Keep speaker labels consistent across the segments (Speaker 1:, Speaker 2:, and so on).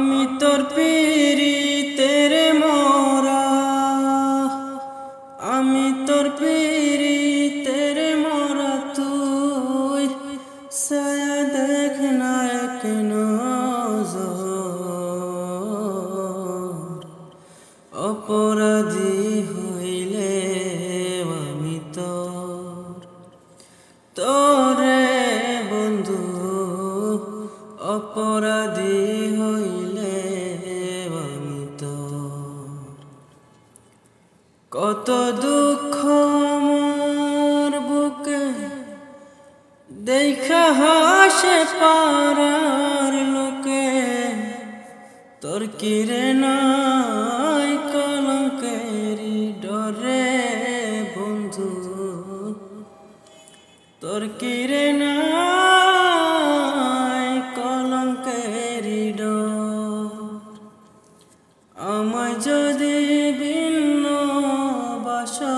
Speaker 1: আমি তোর পীড়িতের মরা। আমি তোর পীড়িতের মরা, তুই সায়া দেখ না এক অপরাধী হইলে আমি তোর। তোরে বন্ধু, অপরাধী হইলে কত দুঃখ আমার বুকে। দেখা হাসে পারার লোকে। তোর কিরে নাই কলঙ্কেরি ডরে বন্ধু। তোর কিরে নাই কলঙ্কেরি ডর। আমায় যদি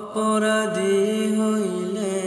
Speaker 1: অপরাধী হইলে